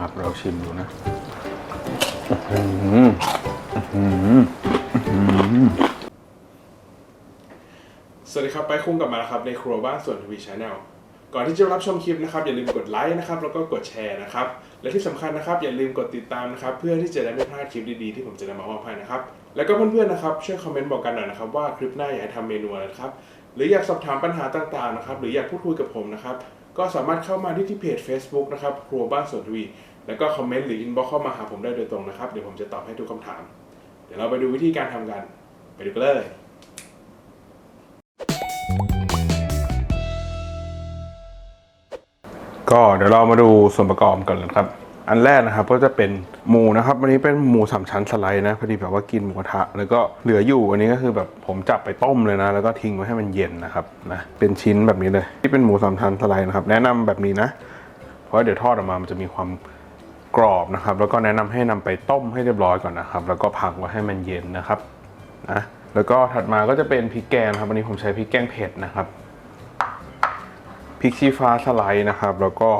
นะครับ เราชิมดูนะอื้อหืออื้อหืออื้อหือสวัสดีครับ ไปคุ้งกลับมาแล้วครับในครัวบ้านส่วนทวีชาแนลก่อนที่จะรับชมคลิปนะครับอย่าลืมกดไลค์นะครับแล้วก็กดแชร์นะครับ และที่สำคัญนะครับ อย่าลืมกดติดตามนะครับ เพื่อที่จะได้ไม่พลาดคลิปดีๆที่ผมจะนำมามอบให้นะครับ แล้วก็เพื่อนๆนะครับช่วยคอมเมนต์บอกกันหน่อยนะครับว่าคลิปหน้าอยากให้ทำเมนูอะไรครับหรืออยากสอบถามปัญหาต่างๆนะครับ หรืออยากพูดคุยกับผมนะครับ ก็สามารถเข้ามาที่ที่เพจ Facebook นะครับครัวบ้านส่วนทวี แล้วก็คอมเมนต์หรืออินบ็อกเข้ามาหาผมได้โดยตรงนะครับ เดี๋ยวผมจะตอบให้ทุกคำถาม เดี๋ยวเราไปดูวิธีการทำกัน ไปดูกันเลย ก็เดี๋ยวเรามาดูส่วนประกอบกันเลยครับ อันแรกนะครับก็จะเป็นหมูนะครับ วันนี้เป็นหมูสามชั้นสไลด์นะ พอดีแบบว่ากินหมูกระทะ แล้วก็เหลืออยู่อันนี้ก็คือแบบผมจับไปต้มเลยนะ แล้วก็ทิ้งไว้ให้มันเย็นนะครับนะ เป็นชิ้นแบบนี้เลย ที่เป็นหมูสามชั้นสไลด์นะครับ แนะนำแบบนี้นะ เพราะเดี๋ยวทอดออกมา มันจะมีความ กรอบนะครับ แล้วก็แนะนำให้นำไปต้มให้เรียบร้อยก่อนนะครับ แล้วก็พักไว้ให้มันเย็นนะครับนะแล้วก็ถัดมาก็จะเป็นพริกแกงครับวันนี้ผมใช้พริกแกงเผ็ดนะครับพริกชี้ฟ้าสไลด์นะครับ แล้วก็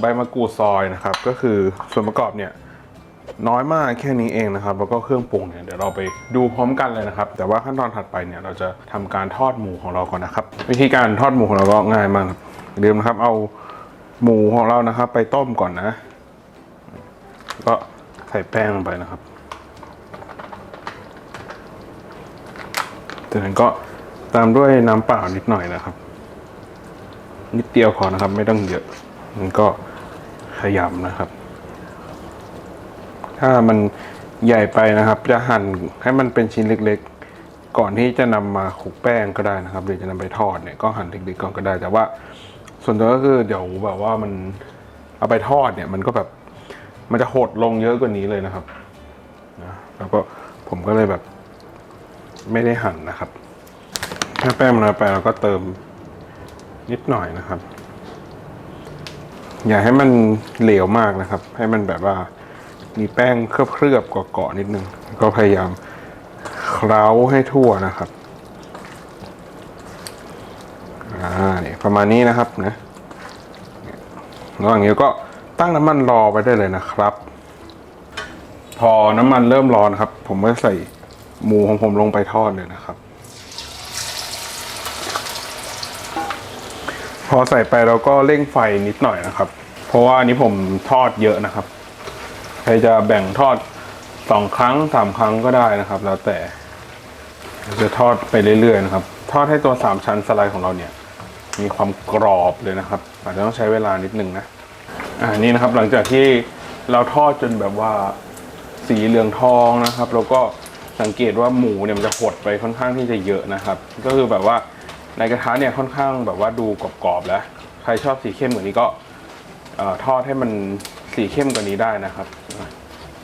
ใบมะกรูดซอยนะครับ ก็คือส่วนประกอบเนี่ยน้อยมากแค่นี้เองนะครับ แล้วก็เครื่องปรุงเนี่ยเดี๋ยวเราไปดูพร้อมกันเลยนะครับ แต่ว่าขั้นตอนถัดไปเนี่ยเราจะทำการทอดหมูของเราก่อนนะครับ วิธีการทอดหมูของเราก็ง่ายมากครับอย่าลืมนะครับ เอาหมูของเรานะครับ ไปต้มก่อนนะ ส่แป้งลงไปนะครับจากนั้นก็ตามด้วยน้ำเปล่านิดหน่อยนะครับ นิดเดียวพอนะครับ ไม่ต้องเยอะ มันก็ขยำนะครับ ถ้ามันใหญ่ไปนะครับ จะหั่นให้มันเป็นชิ้นเล็ก ๆ ก่อนที่จะนำมาคลุกแป้งก็ได้นะครับ หรือจะนำไปทอดเนี่ยก็หั่นเล็กๆก่อนก็ได้ แต่ว่า ส่วนตัวก็คือเดี๋ยวแบบว่ามันเอาไปทอดเนี่ย มันก็แบบ มันจะหดลงเยอะกว่านี้เลยนะครับนะแล้วก็ผมก็เลยแบบ ไม่ได้หั่นนะครับถ้าแป้งมันน้อยไปเราก็เติมนิดหน่อยนะครับ อย่าให้มันเหลวมากนะครับ ให้มันแบบว่ามีแป้งเคลือบๆเกาะๆนิดนึง ก็พยายามเคล้าให้ทั่วนะครับอ่าเนี่ยประมาณนี้นะครับนะระหว่างนี้ก็ ตั้งน้ำมันรอไปได้เลยนะครับ พอน้ำมันเริ่มร้อนครับ ผมก็ใส่หมูของผมลงไปทอดเลยนะครับ พอใส่ไปเราก็เร่งไฟนิดหน่อยนะครับ เพราะว่านนี้ผมทอดเยอะนะครับ ใครจะแบ่งทอดสองครั้งสามครั้งก็ได้นะครับ แล้วแต่จะทอดไปเรื่อยๆนะครับ ทอดให้ตัวสามชั้นสไลด์ของเราเนี่ย มีความกรอบเลยนะครับ อาจจะต้องใช้เวลานิดนึงนะ อ่านี่นะครับหลังจากที่เราทอดจนแบบว่าสีเหลืองทองนะครับ แล้วก็สังเกตว่าหมูเนี่ยมันจะหดไปค่อนข้างที่จะเยอะนะครับ ก็คือแบบว่าในกระทะเนี่ยค่อนข้างแบบว่าดูกรอบๆแล้ว ใครชอบสีเข้มกว่านี้ก็ทอดให้มันสีเข้มกว่านี้ได้นะครับ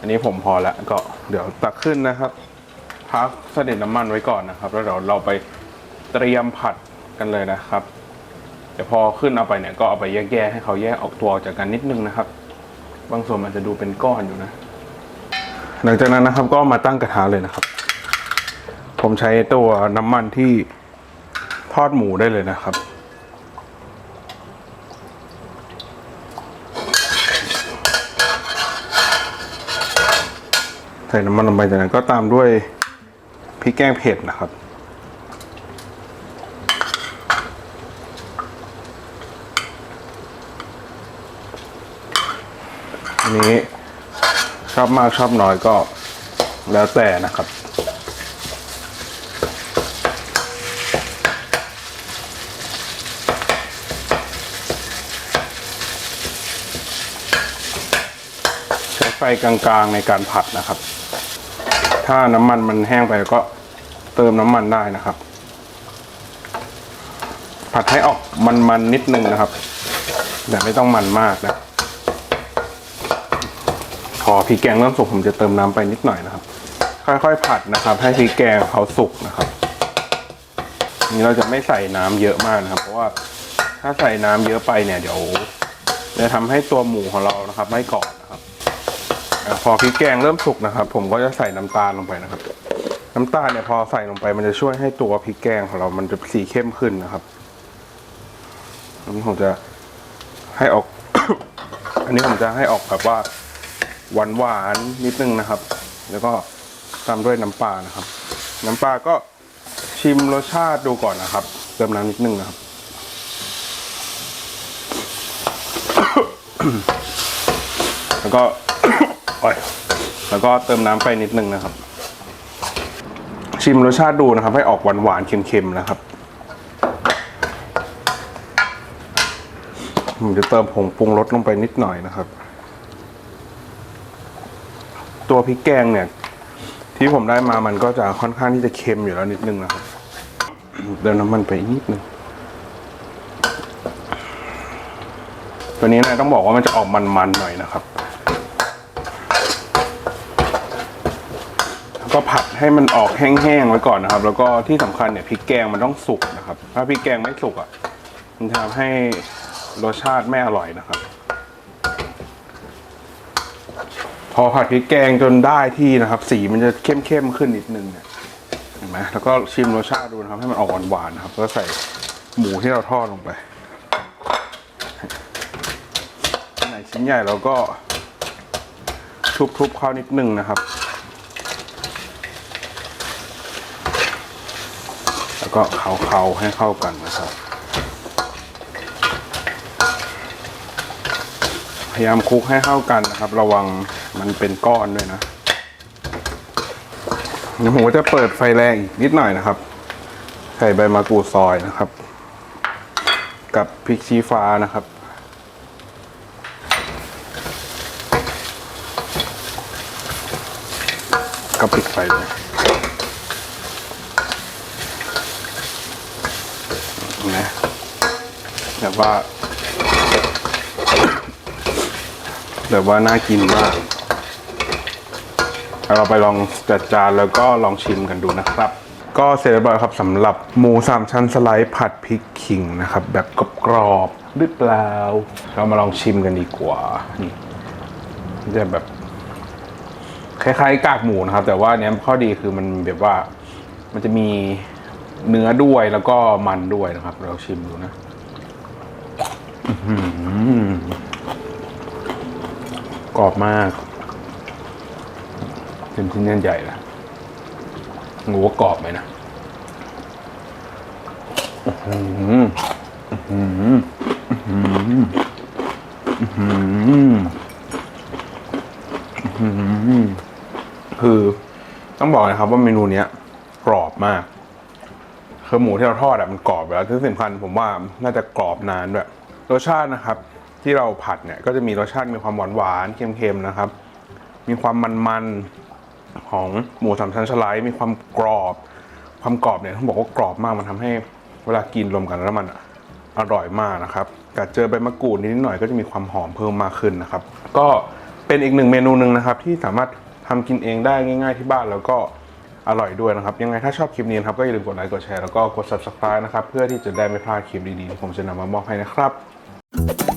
อันนี้ผมพอล้วก็เดี๋ยวตักขึ้นนะครับพักเสด็จน้ำมันไว้ก่อนนะครับ แล้วเดี๋ยวเราไปเตรียมผัดกันเลยนะครับ เดี๋ยวพอขึ้นเอาไปเนี่ยก็เอาไปแยกๆให้เขาแยกออกตัวออกจากกันนิดนึงนะครับ บางส่วนมันจะดูเป็นก้อนอยู่นะ หลังจากนั้นนะครับก็มาตั้งกระทะเลยนะครับ ผมใช้ตัวน้ำมันที่ทอดหมูได้เลยนะครับใส่น้ำมันลงไปจากนั้นก็ตามด้วยพริกแกงเผ็ดนะครับ อันนี้ชอบมากชอบน้อยก็แล้วแต่นะครับ ใช้ไฟกลางๆในการผัดนะครับ ถ้าน้ำมันมันแห้งไปก็เติมน้ำมันได้นะครับ ผัดให้ออกมันๆนิดนึงนะครับ แต่ไม่ต้องมันมากนะ พอพริกแกงเริ่มสุกผมจะเติมน้ำไปนิดหน่อยนะครับ ค่อยๆผัดนะครับ ให้พริกแกงเขาสุกนะครับนี่เราจะไม่ใส่น้ำเยอะมากนะครับ เพราะว่าถ้าใส่น้ำเยอะไปเนี่ยเดี๋ยวจะทำให้ตัวหมูของเรานะครับ ไม่กรอบนะครับพอพริกแกงเริ่มสุกนะครับ ผมก็จะใส่น้ำตาลลงไปนะครับ น้ำตาลเนี่ยพอใส่ลงไปมันจะช่วยให้ตัวพริกแกงของเรามันจะสีเข้มขึ้นนะครับแล้ผมจะให้ออก อันนี้ผมจะให้ออกแบบว่า หวานหวานนิดนึงนะครับ แล้วก็ตามด้วยน้ำปลานะครับ น้ำปลาก็ชิมรสชาติดูก่อนนะครับ เติมน้ำนิดนึงนะครับ แล้วก็โอ้ยแล้วก็เติมน้ำไปนิดนึงนะครับ ชิมรสชาติดูนะครับ ให้ออกหวานหวานเค็มๆนะครับผมจะเติมผงปรุงรสลงไปนิดหน่อยนะครับ ตัวพริกแกงเนี่ย ที่ผมได้มามันก็จะค่อนข้างที่จะเค็มอยู่แล้วนิดนึงนะครับเติมน้ำมันไปนิดนึงตัวนี้นะต้องบอกว่ามันจะออกมันๆหน่อยนะครับ ก็ผัดให้มันออกแห้งๆไว้ก่อนนะครับ แล้วก็ที่สำคัญเนี่ยพริกแกงมันต้องสุกนะครับ ถ้าพริกแกงไม่สุกอะมันจะทำให้รสชาติไม่อร่อยนะครับ พอผัดพริกแกงจนได้ที่นะครับ สีมันจะเข้มๆขึ้นนิดนึงเนี่ยเห็นไหมแล้วก็ชิมรสชาติดูนะครับให้มันออกหวานๆนะครับแล้วใส่หมูที่เราทอดลงไปไหนชิ้นใหญ่เราก็ทุบๆเข้านิดนึงนะครับ แล้วก็เคาๆให้เข้ากันนะครับ พยายามคลุกให้เข้ากันนะครับ ระวัง มันเป็นก้อนด้วยนะเดี๋ยวผมจะเปิดไฟแรงอีกนิดหน่อยนะครับ ใส่ใบมะกรูดซอยนะครับ กับพริกชี้ฟ้านะครับก็ปิดไฟเลยนะแบบว่าแบบว่าน่ากินมาก เราไปลองจัดจานแล้วก็ลองชิมกันดูนะครับ ก็เสร็จเรียบร้อยครับสำหรับหมูสามชั้นสไลด์ผัดพริกขิงนะครับ แบบกรอบๆหรือเปล่า เรามาลองชิมกันดีกว่านี่จะแบบคล้ายๆกากหมูนะครับ แต่ว่าเนี้ยข้อดีคือมันแบบว่ามันจะมีเนื้อด้วยแล้วก็มันด้วยนะครับ เราชิมดูนะกรอบมาก เป็นชิ้นใหญ่ๆนะงูว่ากรอบไหมนะอื้อหืออื้อหืออื้อหืออื้อหืออื้อหือคือต้องบอกนะครับว่าเมนูเนี้ยกรอบมากคือหมูที่เราทอดอะมันกรอบแล้วที่สำคัญผมว่าน่าจะกรอบนานด้วยรสชาตินะครับ ที่เราผัดเนี่ยก็จะมีรสชาติมีความหวานหวานๆเค็มๆนะครับ มีความมันๆ ของหมูสามชั้นสไลด์มีความกรอบ ความกรอบเนี่ยต้องบอกว่ากรอบมากมันทำให้เวลากินรวมกันแล้วมันอร่อยมากนะครับกัดเจอใบมะกรูดนิดหน่อยก็จะมีความหอมเพิ่มมากขึ้นนะครับ ก็เป็นอีกหนึ่งเมนูหนึ่งนะครับ ที่สามารถทำกินเองได้ง่าย ๆที่บ้านแล้วก็อร่อยด้วยนะครับ ยังไงถ้าชอบคลิปนี้นะครับก็อย่าลืมกดไลค์กดแชร์แล้วก็กด subscribe นะครับ เพื่อที่จะได้ไม่พลาดคลิปดีๆที่ผมจะนำมามอบให้นะครับ